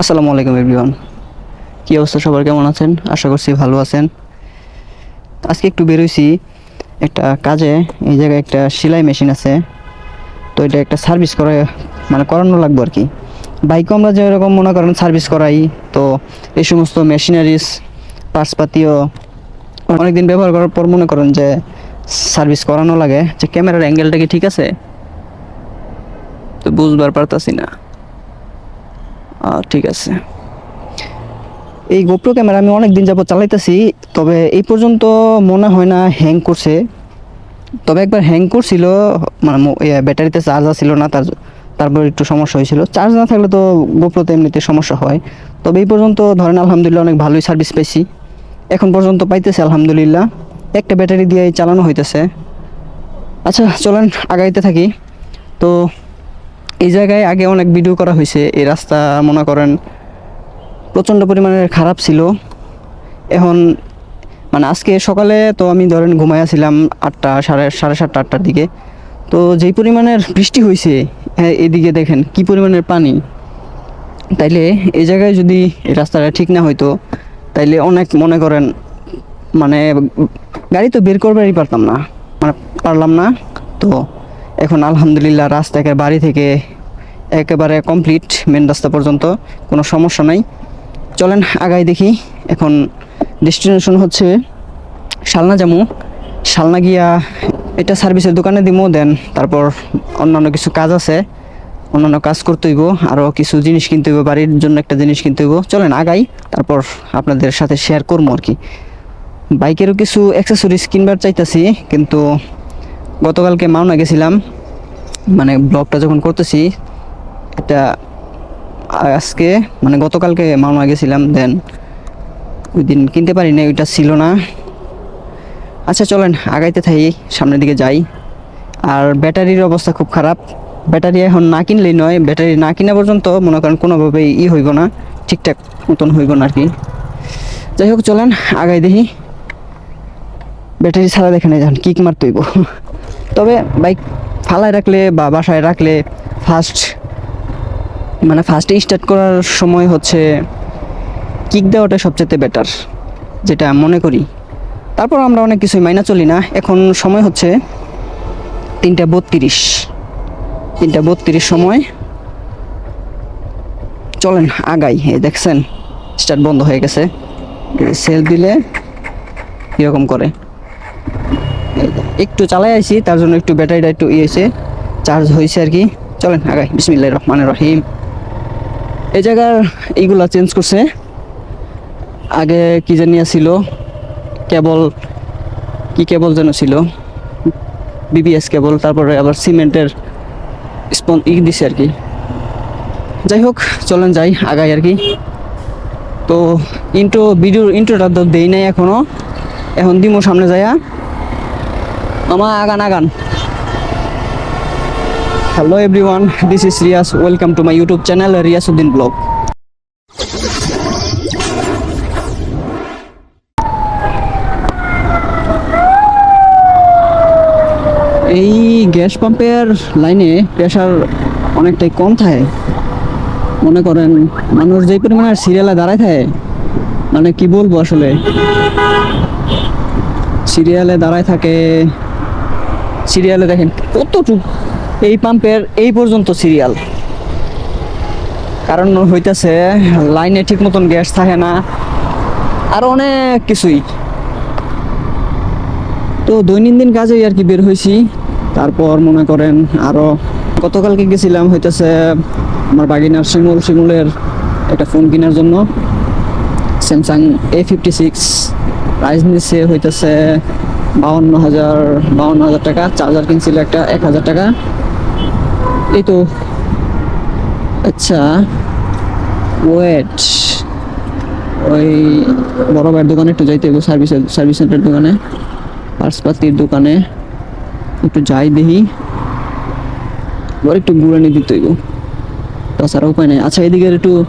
আসসালামু আলাইকুম এভরিওয়ান কী অবস্থা? সবার কেমন আছেন? আশা করছি ভালো আছেন। আজকে একটু বেরোইছি একটা কাজে। এই জায়গায় একটা সেলাই মেশিন আছে। তো এটা একটা সার্ভিস করে মানে করানো লাগবে আর কি। বাইকও আমরা যেরকম মনে করেন সার্ভিস করাই, তো এই সমস্ত মেশিনারিজ পার্টসপাতিও অনেকদিন ব্যবহার করার পর মনে করেন যে সার্ভিস করানো লাগে। যে ক্যামেরার অ্যাঙ্গেলটা কি ঠিক আছে? তো বুঝবার পারতাছি না। ঠিক আছে। এই গোপ্রো ক্যামেরা আমি অনেক দিন যাবত চালাইতেছি, তবে এই পর্যন্ত মনে হয় না হ্যাং করছে। তবে একবার হ্যাং করছিল মানে ব্যাটারিতে চার্জ ছিল না, তার তারপর একটু সমস্যা হয়েছিল। চার্জ না থাকলে তো গোপ্রোতে এমনিতে সমস্যা হয়। তবে এই পর্যন্ত ধরেন আলহামদুলিল্লাহ অনেক ভালোই সার্ভিস পেয়েছি। এখন পর্যন্ত পাইতেছে আলহামদুলিল্লাহ। একটা ব্যাটারি দিয়ে চালানো হইতেছে। আচ্ছা চলেন, আগাইতে থাকি। তো এই জায়গায় আগে অনেক ভিডিও করা হয়েছে, এই রাস্তা, মনে করেন, প্রচণ্ড পরিমাণের খারাপ ছিল। এখন মানে আজকে সকালে তো আমি ধরেন ঘুমাইয়াছিলাম আটটা, সাড়ে সাড়ে সাতটা, আটটার দিকে। তো যেই পরিমাণের বৃষ্টি হয়েছে হ্যাঁ এদিকে দেখেন, কি পরিমাণের পানি। তাইলে এই জায়গায় যদি এই রাস্তাটা ঠিক না হইতো, তাইলে অনেক মনে করেন মানে গাড়ি তো বের করবারই পারতাম না। মানে পারলাম না, তো এখন আলহামদুলিল্লাহ রাস্তা একেবারে বাড়ি থেকে একেবারে কমপ্লিট মেন রাস্তা পর্যন্ত, কোনো সমস্যা নাই। চলেন আগাই দেখি, এখন ডেস্টিনেশন হচ্ছে শালনা জামু। শালনা গিয়া এটা সার্ভিসের দোকানে দিমো দেন তারপর অন্যান্য কিছু কাজ আছে, অন্যান্য কাজ করতে হইব আরও কিছু জিনিস কিনতে হইব, বাড়ির জন্য একটা জিনিস কিনতে হইব। চলেন আগাই, তারপর আপনাদের সাথে শেয়ার করব আর কি। বাইকেরও কিছু অ্যাক্সেসরিজ কিনবার চাইতেছি, কিন্তু গতকালকে মাওনা গেছিলাম। মানে ব্লগটা যখন করতেছি, এটা আজকে মানে গতকালকে মাওনা গেছিলাম, দেন ওই দিন কিনতে পারি না ওইটা ছিল না। আচ্ছা চলেন, আগাইতে থাকি সামনের দিকে যাই। আর ব্যাটারির অবস্থা খুব খারাপ। ব্যাটারি এখন না কিনলেই নয়, ব্যাটারি না কিনা পর্যন্ত মনে করেন কোনোভাবেই ই হইব না, ঠিকঠাক মতন হইব না আর কি যাই হোক, চলেন, আগাই দেখি। ব্যাটারি ছাড়া দেখে যান, কিক মারতে হইব। তবে বাইক ফালায় রাখলে বা বাসায় রাখলে ফার্স্ট মানে ফার্স্টে স্টার্ট করার সময় হচ্ছে কিক দেওয়াটা সবচেয়ে বেটার যেটা মনে করি। তারপর আমরা অনেক কিছুই মাইনা চলি না। এখন সময় হচ্ছে তিনটা বত্রিশ। তিনটা বত্রিশ সময়। চলেন, আগাই। এই দেখছেন স্টার্ট বন্ধ হয়ে গেছে। সেল দিলে কীরকম করে। একটু চালাই আইছি, তার জন্য একটু ব্যাটারিটা একটু ইয়েছে চার্জ হয়েছে আর কি। চলেন, আগাই বিসমিল্লাহ রহমান রহিম। এই জায়গার এইগুলা চেঞ্জ করছে। আগে কি জানি ছিল কেবল, কি কেবল যেন ছিল বিবিএস কেবল, তারপরে আবার সিমেন্টের স্পন, ই দিছে আর কি। যাই হোক, চলেন যাই, আগাই আর কি। তো ইন্ট্রো ভিডিওর ইন্ট্রোটা তো দেই নাই এখনও এখন দিমো সামনে যাইয়া। মামা আগান আগান। Hello everyone this is Riyas welcome to my YouTube channel Riyasuddin blog এই গ্যাস পাম্পের লাইনে প্রেশার অনেকটাই কম থাকে। মনে করেন মানুষ যেই পরিমাণে সিরিয়ালে দাঁড়ায় থাকে মানে কি বলব আসলে? সিরিয়ালে দাঁড়ায় থাকে সিরিয়ালে দেখেন কতটুক এই পাম্পের এই পর্যন্ত সিরিয়াল। কারণ হইতাছে, লাইনে ঠিক মতন গ্যাস থাকে না। আর অনেক কিছুই। তো দৈনন্দিন কাজেই আর কি বের হয়েছি তারপর মনে করেন আরও গতকালকে গেছিলাম, হইতেছে আমার বাগিনার শিমুল, শিমুলের একটা ফোন কেনার জন্য। Samsung A fifty six price নিচ্ছে হইতেছে বাউন্ন হাজার বাউন্ন হাজার টাকা। চার্জার কিনছিল একটা এক হাজার টাকা। এই তো। আচ্ছা। ওয়েট ওই বড় ভাইয়ের দোকানে একটু যাইতে হবে সার্ভিসের সার্ভিস সেন্টার দোকানে। পার্সপাতির দোকানে। একটু যাই দেখি। এবার একটু নিয়ে দিতে হইব। তাছাড়া উপায় নেই। আচ্ছা এদিকে একটু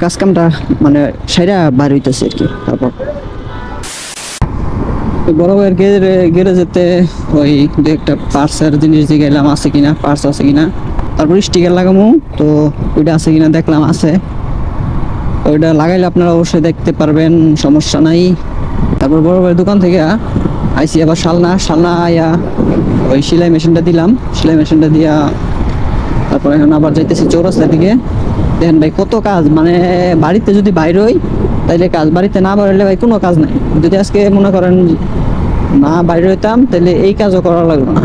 কাজ কামটা মানে সাইরা বার হইতেছে আর কি, তারপর। বড় ভাইয়ের যেতে ওই দু একটা পার্সের জিনিস দিয়ে গেলাম আছে কিনা পার্স আছে কিনা। তারপর স্টিকার লাগামু, তো ওইটা আছে কিনা দেখলাম, আছে। ওইটা লাগাইলে আপনারা অবশ্যই দেখতে পারবেন, সমস্যা নাই। তারপর বড় বড় দোকান থেকে আইসি আবার শালনা শালনা আয়া ওই সেলাই মেশিনটা দিলাম। সেলাই মেশিনটা দিয়া তারপর এখন আবার যাইতেছি চৌরাস্তার দিকে। দেখেন ভাই কত কাজ মানে বাড়িতে যদি বাইরে হই তাইলে কাজ বাড়িতে না বাইরে ভাই কোনো কাজ নাই। যদি আজকে মনে করেন না বাইরে হইতাম তাহলে এই কাজও করা লাগল না।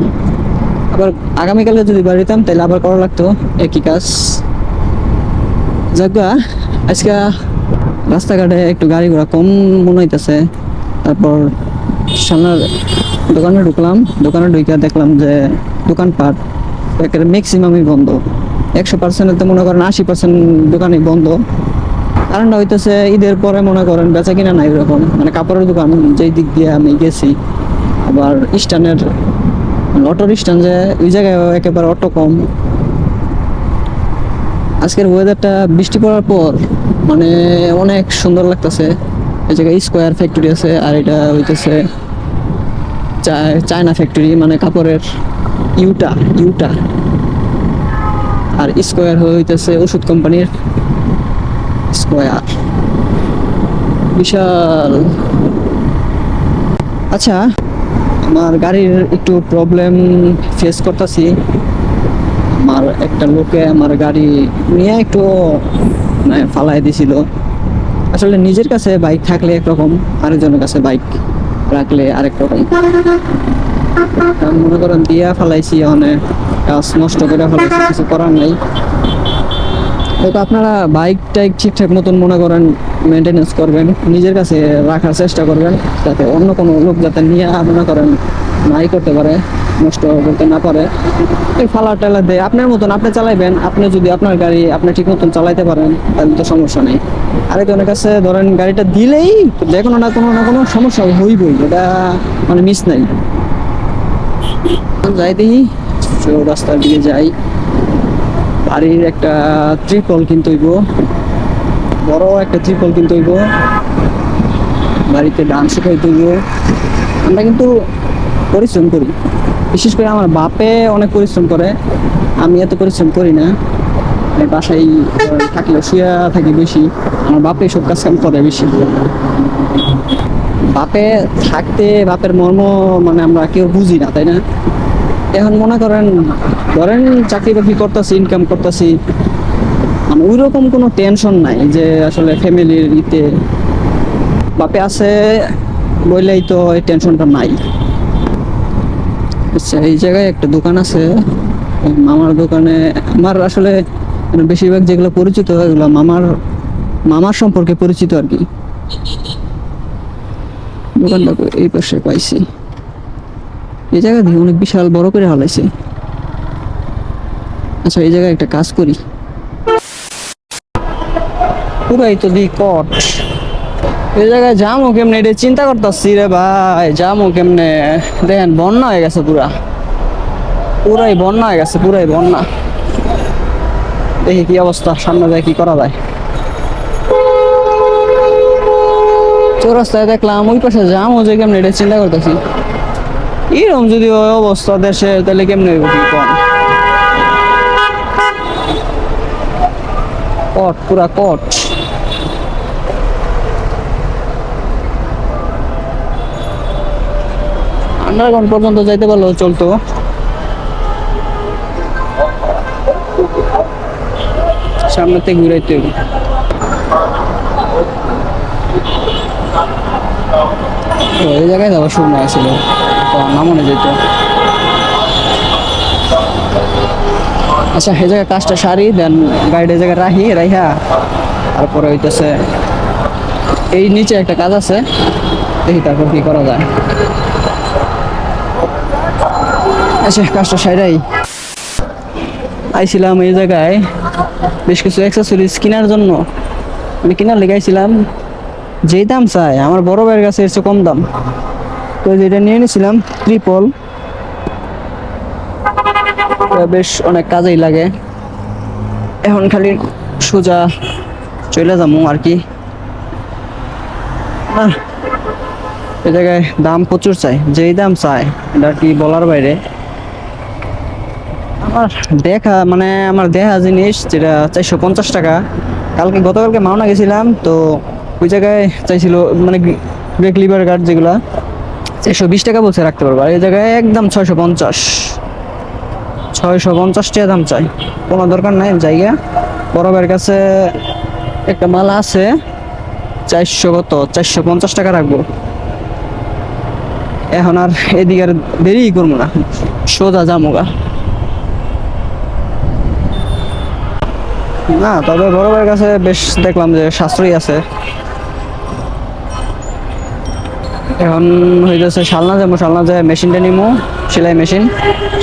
আবার আগামীকালে যদি বাড়ি হইতাম তাহলে আবার করা লাগতো। একই কাজ। যাক আজকে রাস্তাঘাটে একটু গাড়ি ঘোড়া কম মনে হইতেছে। তারপর সামনের দোকানে ঢুকলাম। দোকানে ঢুকে দেখলাম যে দোকানপাট একের ম্যাক্সিমামই বন্ধ। একশো পার্সেন্টের তো মনে করেন আশি পার্সেন্ট দোকানই বন্ধ। কারণটা হইতেছে ঈদের পরে মনে করেন বেচা কিনা নাই এরকম। মানে কাপড়ের দোকান যেই দিক দিয়ে আমি গেছি, আবার স্ট্যান্ডের অটোর স্ট্যান্ড যে ওই জায়গায় একেবারে অটো কম। আজকের ওয়েদারটা বৃষ্টি পড়ার পর মানে অনেক সুন্দর লাগতেছে। এই জায়গায় স্কোয়ার ফ্যাক্টরি আছে আর এটা হইতেছে চায়না ফ্যাক্টরি মানে কাপড়ের ইউটা ইউটা। আর স্কোয়ার হইতেছে ওষুধ কোম্পানির স্কোয়ার। বিশাল। আচ্ছা আমার গাড়ির একটু প্রবলেম ফেস করতেছি। আমার একটা লোকে আমার গাড়ি নিয়ে একটু মানে ফালাই দিছিল। আসলে নিজের কাছে বাইক থাকলে একরকম, আরেকজনের কাছে বাইক রাখলে আরেক রকম মনে করেন দিয়া ফালাইছি, অনেক কাজ নষ্ট করে ফেলাইছি, কিছু করার নাই। তো আপনারা বাইক টাইক ঠিকঠাক মতন মনে করেন মেনটেনেন্স করবেন, নিজের কাছে রাখার চেষ্টা করবেন, যাতে অন্য কোনো লোক যাতে নিয়ে মনে করেন নাই করতে পারে, নষ্ট করতে না পারে। এই ফালা টালা দেয় আপনার মতন আপনি চালাইবেন, আপনি যদি আপনার গাড়ি আপনি ঠিক মতন চালাইতে পারেন, তাহলে তো সমস্যা নেই। আরেকজনের কাছে ধরেন গাড়িটা দিলেই যে কোনো না কোনো না কোনো সমস্যা হইবই, এটা মানে মিস নাই। যাই দেখি রাস্তার দিকে যাই। বাড়ির একটা ত্রিপল কিনতে হইব। বড় একটা ত্রিপল কিনতে হইব। বাড়িতে ডান শুকাইতে হইব। আমরা কিন্তু পরিশ্রম করি। বিশেষ করে আমার বাপে অনেক পরিশ্রম করে। আমি এত পরিশ্রম করি না। আমি বাসায় থাকলে শুয়ে থাকি বেশি। আমার বাপে সব কাজ কাম করে বেশি। বাপে থাকতে বাপের মর্ম মানে আমরা কেউ বুঝি না, তাই না? এখন মনে করেন, ধরেন চাকরি বাকরি করতেছি ইনকাম করতেছি মানে ওই রকম কোনো টেনশন নাই যে আসলে ফ্যামিলির ইতে বাপে আছে বললেই তো এই টেনশনটা নাই। আচ্ছা এই জায়গায় একটা দোকান আছে, মামার দোকানে, আমার আসলে মানে বেশিরভাগ যেগুলো পরিচিত এগুলো মামার মামার সম্পর্কে পরিচিত আর কি। দোকানটা এই পাশে পাইছি। এই জায়গা দিয়ে অনেক বিশাল বড় করে হালাইছে। আচ্ছা এই জায়গায় একটা কাজ করি। পুরাই তো দি কট এই জায়গায় যামো কেমনে? এটা চিন্তা করতেছি রে ভাই, যামো কেমনে? দেখেন, বন্যা হয়ে গেছে পুরা। পুরাই বন্যা হয়ে গেছে, পুরাই বন্যা। দেখি কি অবস্থা, সামনে যায় কি করা যায়। চৌরাস্তায় দেখলাম, ওই পাশে যামো যে কেমনে, এটা চিন্তা করতেছি। এরকম যদি ওই অবস্থা দেশে, তাহলে কেমনে হইব কি কম কট, পুরা কট। আন্ডারগ্রাউন্ড পর্যন্ত যাইতে পারলেও চলতো। সামনে থেকে ঘুরাইতে হবে এই জায়গায় যাওয়ার আছিল তো যেত আচ্ছা এই জায়গায় কাজটা সারি দেন গাড়িটা এই জায়গায় রাহি, রাইহা। তারপরে হইতেছে, এই নিচে একটা কাজ আছে। দেখি তারপর কি করা যায়। আচ্ছা কাজটা সাইরাই। আইছিলাম এই জায়গায় বেশ কিছু অ্যাক্সেসরিজ কেনার জন্য। আমি কেনার লেগে আইছিলাম। যেই দাম চাই, আমার বড় ভাইয়ের কাছে এসে কম দাম। তো যেটা নিয়ে নিয়েছিলাম ট্রিপল বেশ অনেক কাজেই লাগে। এখন খালি সোজা চলে যাব আর কি। এ জায়গায় দাম প্রচুর চাই, যেই দাম চাই, এটা আর কি বলার বাইরে? আমার দেখা মানে আমার দেখা জিনিস যেটা চারশো পঞ্চাশ টাকা, কালকে গতকালকে মাওনা গেছিলাম, তো ওই জায়গায় চাইছিল মানে ব্রেক লিভার গার্ড যেগুলা চারশো বিশ টাকা বলছে, রাখতে পারব। আর এই জায়গায় একদম ছয়শো পঞ্চাশ। ছয়শো পঞ্চাশ টাকা দাম চাই। কোনো দরকার নাই, জায়গা। বড় কাছে একটা মাল আছে, চারশো কত? চারশো পঞ্চাশ টাকা রাখব। এখন আর এদিকে আর দেরি করব না। সোজা যামোগা না, তবে বড় কাছে বেশ দেখলাম যে সাশ্রয়ী আছে। এখন হইতেছে শালনা যাব, শালনা যায় মেশিনটা নিমো, সেলাই মেশিন।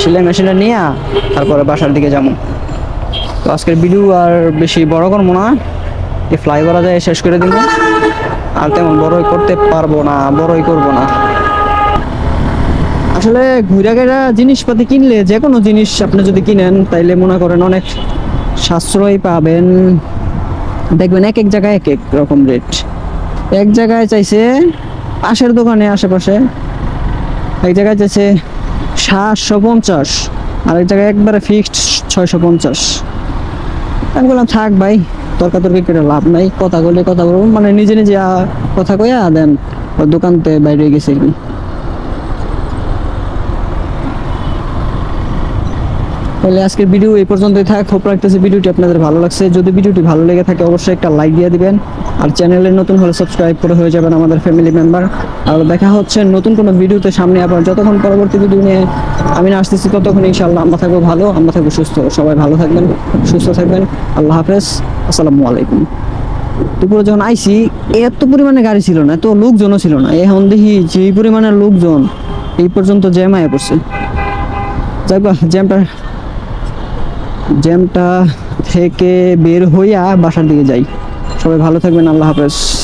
সেলাই মেশিনটা নিয়ে তারপরে বাসার দিকে যাব। তো আজকের ভিডিও আর বেশি বড় করব না এই ফ্লাই করা যায় শেষ করে দিব। আর তেমন বড়ই করতে পারব না, বড়ই করব না। আসলে ঘুরে গেরা জিনিসপাতি কিনলে যে কোনো জিনিস আপনি যদি কিনেন, তাইলে মনে করেন অনেক সাশ্রয় পাবেন। দেখবেন এক এক জায়গায় এক এক রকম রেট এক জায়গায় চাইছে পাশের দোকানে আশেপাশে। এক জায়গায় যাচ্ছে সাতশো পঞ্চাশ আর এক জায়গায় একবারে ফিক্সড ছয়শো পঞ্চাশ। আমি বললাম, থাক ভাই, তর্কাতর্কি করে লাভ নাই, কথা বলে, কথা বলব। মানে নিজে নিজে কথা কইয়া দেন দোকানতে বাইরে গেছে আর কি। তাহলে আজকের ভিডিও এই পর্যন্তই থাক। হোপ রাখতেছি ভিডিওটি আপনাদের ভালো লাগছে। যদি ভিডিওটি ভালো লেগে থাকে, অবশ্যই একটা লাইক দিয়ে দিবেন। আর চ্যানেলে নতুন হলে সাবস্ক্রাইব করে হয়ে যাবেন আমাদের ফ্যামিলি মেম্বার আর দেখা হচ্ছে নতুন কোনো ভিডিওতে সামনে আবার। যতক্ষণ পরবর্তী ভিডিও নিয়ে আমি না আসতেছি, ততক্ষণ ইনশাআল্লাহ আমরা থাকব ভালো, আমরা থাকব সুস্থ। সবাই ভালো থাকবেন, সুস্থ থাকবেন। আল্লাহ হাফেজ। আসসালামু আলাইকুম। দুপুরে যখন আইসি এত পরিমাণে গাড়ি ছিল না, এত লোকজনও ছিল না। এখন দেখি যে পরিমাণে লোকজন এই পর্যন্ত জ্যাম আয়া পড়ছে। যাই বা জ্যামটা জ্যামটা থেকে বের হইয়া বাসার দিকে যাই। সবাই ভালো থাকবেন আল্লাহ হাফেজ।